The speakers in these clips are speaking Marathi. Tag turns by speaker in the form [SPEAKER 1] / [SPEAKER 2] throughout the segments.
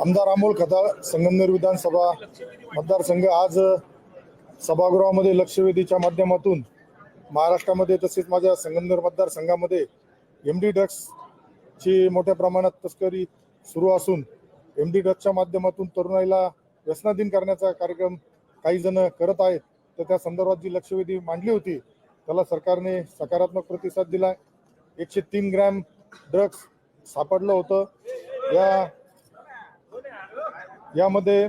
[SPEAKER 1] आमदार अमोल खताळ संगमनेर विधानसभा मतदारसंघ आज सभागृहामध्ये लक्षवेधीच्या माध्यमातून महाराष्ट्रामध्ये तसेच माझ्या संगमनेर मतदारसंघामध्ये एम डी ड्रग्सची मोठ्या प्रमाणात तस्करी सुरू असून एम डी ड्रग्सच्या माध्यमातून तरुणाईला व्यसनाधीन करण्याचा कार्यक्रम काही जण करत आहेत. तर त्या संदर्भात जी लक्षवेधी मांडली होती त्याला सरकारने सकारात्मक प्रतिसाद दिला. एकशे तीन ग्रॅम ड्रग्स सापडलं होतं. या यामध्ये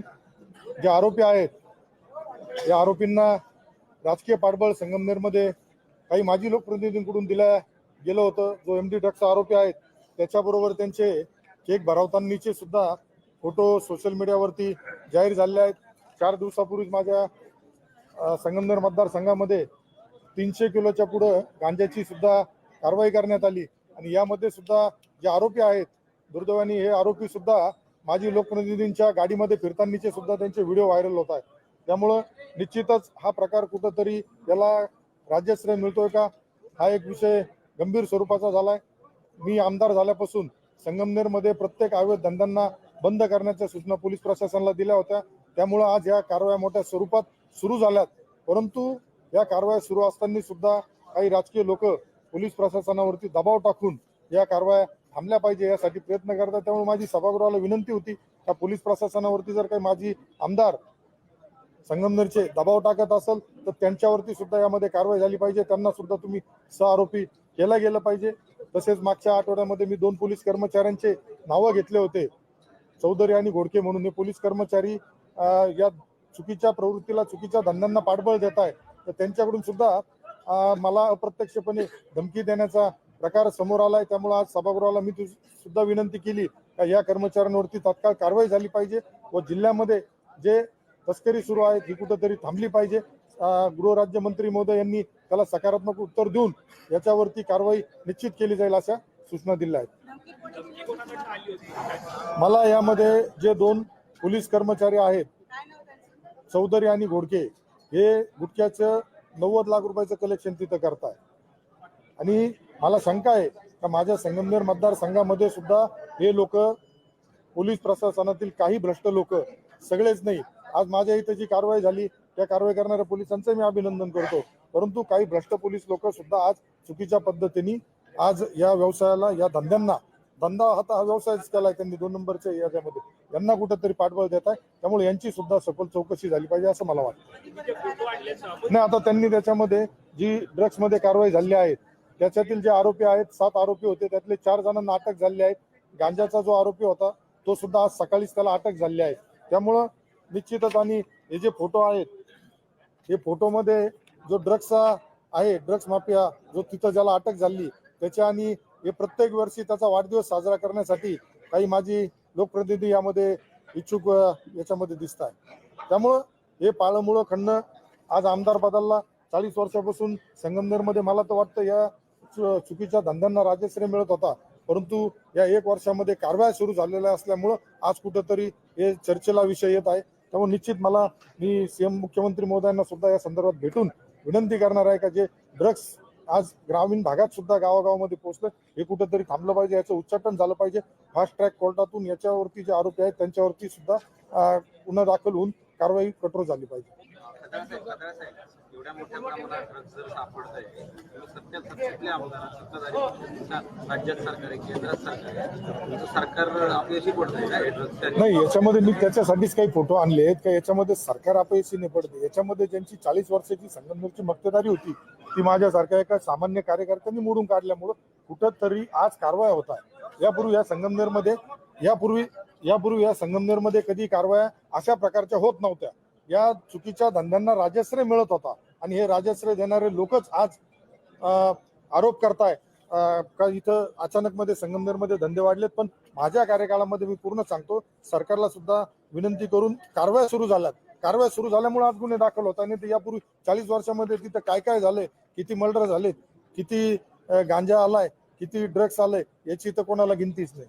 [SPEAKER 1] जे आरोपी आहेत या आरोपींना राजकीय पाठबळ संगमनेरमध्ये काही माजी लोकप्रतिनिधींकडून दिल्या गेलं होतं. जो एम डी ड्रग्सचा आरोपी आहेत त्याच्याबरोबर त्यांचे केक भरावतांनीचे सुद्धा फोटो सोशल मीडियावरती जाहीर झाले आहेत. चार दिवसापूर्वीच माझ्या संगमनेर मतदारसंघामध्ये तीनशे किलोच्या पुढं गांजाची सुद्धा कारवाई करण्यात आली. आणि यामध्ये सुद्धा जे आरोपी आहेत दुर्दैवानी हे आरोपी सुद्धा माजी लोकप्रतिनिधींच्या गाडीमध्ये फिरतानीचे सुद्धा त्यांचे व्हिडिओ व्हायरल होत आहेत. त्यामुळं निश्चितच हा प्रकार कुठंतरी याला राज्यश्रय मिळतोय का? हा एक विषय गंभीर स्वरूपाचा झालाय. मी आमदार झाल्यापासून संगमनेरमध्ये प्रत्येक अवैध धंद्यांना बंद करण्याच्या सूचना पोलीस प्रशासनाला दिल्या होत्या. त्यामुळं आज या कारवाया मोठ्या स्वरूपात सुरू झाल्यात. परंतु या कारवाया सुरू असताना सुद्धा काही राजकीय लोक पोलीस प्रशासनावरती दबाव टाकून या कारवाया थांबल्या पाहिजे यासाठी प्रयत्न करतात. त्यामुळे माझी सभागृहाला विनंती होती का पोलीस प्रशासनावरती जर काही माझी आमदार संगमनेरचे दबाव टाकत असेल तर त्यांच्यावरती सुद्धा यामध्ये कारवाई झाली पाहिजे. त्यांना सुद्धा तुम्ही सहआरोपी केला गेलं पाहिजे. तसेच मागच्या आठवड्यामध्ये मी दोन पोलीस कर्मचाऱ्यांचे नावं घेतले होते. चौधरी आणि घोडके म्हणून. हे पोलीस कर्मचारी या चुकीच्या प्रवृत्तीला चुकीच्या धंद्यांना पाठबळ देत आहे तर त्यांच्याकडून सुद्धा मला अप्रत्यक्षपणे धमकी देण्याचा प्रकार समोर आलाय त्यामुळे आज सभागृहाला मी सुद्धा विनंती केली का या कर्मचाऱ्यांवरती तात्काळ कारवाई झाली पाहिजे व जिल्ह्यामध्ये जे तस्करी सुरू आहे ती कुठंतरी थांबली पाहिजे. गृहराज्यमंत्री महोदय यांनी त्याला सकारात्मक उत्तर देऊन याच्यावरती कारवाई निश्चित केली जाईल अशा सूचना दिल्या आहेत. मला यामध्ये जे दोन पोलीस कर्मचारी आहेत चौधरी आणि घोडके हे गुटख्याचं नव्वद लाख रुपयाचं कलेक्शन तिथं करताय. आणि मला शंका आहे का माझ्या संगमनेर मतदारसंघामध्ये सुद्धा हे लोक पोलीस प्रशासनातील काही भ्रष्ट लोक सगळेच नाही. आज माझ्या इथं जी कारवाई झाली त्या कारवाई करणाऱ्या पोलिसांचं मी अभिनंदन करतो. परंतु काही भ्रष्ट पोलीस लोक सुद्धा आज चुकीच्या पद्धतीने आज या व्यवसायाला या धंद्यांना धंदा आता हा व्यवसायच केलाय त्यांनी दोन नंबरच्या याच्यामध्ये. यांना कुठंतरी पाठबळ देत आहे त्यामुळे यांची सुद्धा सखोल चौकशी झाली पाहिजे असं मला वाटतं. नाही आता त्यांनी त्याच्यामध्ये जी ड्रग्समध्ये कारवाई झाली आहे त्याच्यातील जे आरोपी आहेत सात आरोपी होते त्यातले चार जणांना अटक झाली आहे. गांजाचा जो आरोपी होता तो सुद्धा आज सकाळीच त्याला अटक झाली आहे. त्यामुळं निश्चितच आणि हे जे फोटो आहेत हे फोटोमध्ये जो ड्रग्सचा आहे ड्रग्स माफिया जो तिथं ज्याला अटक झाली त्याच्या आणि हे प्रत्येक वर्षी त्याचा वाढदिवस साजरा करण्यासाठी काही माझी लोकप्रतिनिधी यामध्ये इच्छुक याच्यामध्ये दिसत आहे त्यामुळं हे पाळमुळं खंड आज आमदार बदलला. चाळीस वर्षापासून संगमनेरमध्ये मला तर वाटतं या चुकीच्या धंद्यांना राजश्रय मिळत होता. परंतु या एक वर्षामध्ये कारवाया सुरू झालेल्या असल्यामुळं आज कुठंतरी हे चर्चेला विषय येत आहे. त्यामुळे निश्चित मला मी सीएम मुख्यमंत्री महोदयांना सुद्धा या संदर्भात भेटून विनंती करणार आहे का जे ड्रग्स आज ग्रामीण भागात सुद्धा गावागावामध्ये पोहोचलं हे कुठंतरी थांबलं पाहिजे याचं उच्चाटन झालं पाहिजे. फास्ट ट्रॅक कोर्टातून याच्यावरती जे आरोपी आहेत त्यांच्यावरती सुद्धा गुन्हा दाखल होऊन कारवाई कठोर झाली पाहिजे.
[SPEAKER 2] एवढ्या मोठ्या प्रमाणात ड्रग्ज जर सापडतंय तर सत्यात सत्तेतले आमदार सत्ताधारी सा- राज्यात सरकार आहे केंद्रात सरकार आहे सरकार अपयशी पडतंय का ड्रग्जच्या
[SPEAKER 1] नाही याच्यामध्ये मी त्याच्यासाठीच काही फोटो आणले आहेत का याच्यामध्ये सरकार अपयशी नाही पडते. याच्यामध्ये ज्यांची चाळीस वर्षाची संगमनेरची मक्तेदारी होती ती माझ्यासारख्या एका सामान्य कार्यकर्त्यांनी मोडून काढल्यामुळं कुठंतरी आज कारवाया होत आहे. यापूर्वी या संगमनेरमध्ये यापूर्वी यापूर्वी या संगमनेरमध्ये कधी कारवाया अशा प्रकारच्या होत नव्हत्या. या चुकीच्या धंद्यांना राजश्रय मिळत होता. आणि हे राजश्रय देणारे लोकच आज आरोप करताय. का इथं अचानक मध्ये संगमनेरमध्ये धंदे वाढलेत पण माझ्या कार्यकाळामध्ये मी पूर्ण सांगतो सरकारला सुद्धा विनंती करून कारवाया सुरू झाल्यात. कारवाया सुरू झाल्यामुळे आज गुन्हे दाखल होत आणि ते यापूर्वी चाळीस वर्षामध्ये तिथं काय काय झालंय किती मर्डर झालेत किती गांजा आलाय किती ड्रग्स आलाय याची तर कोणाला गिनतीच नाही.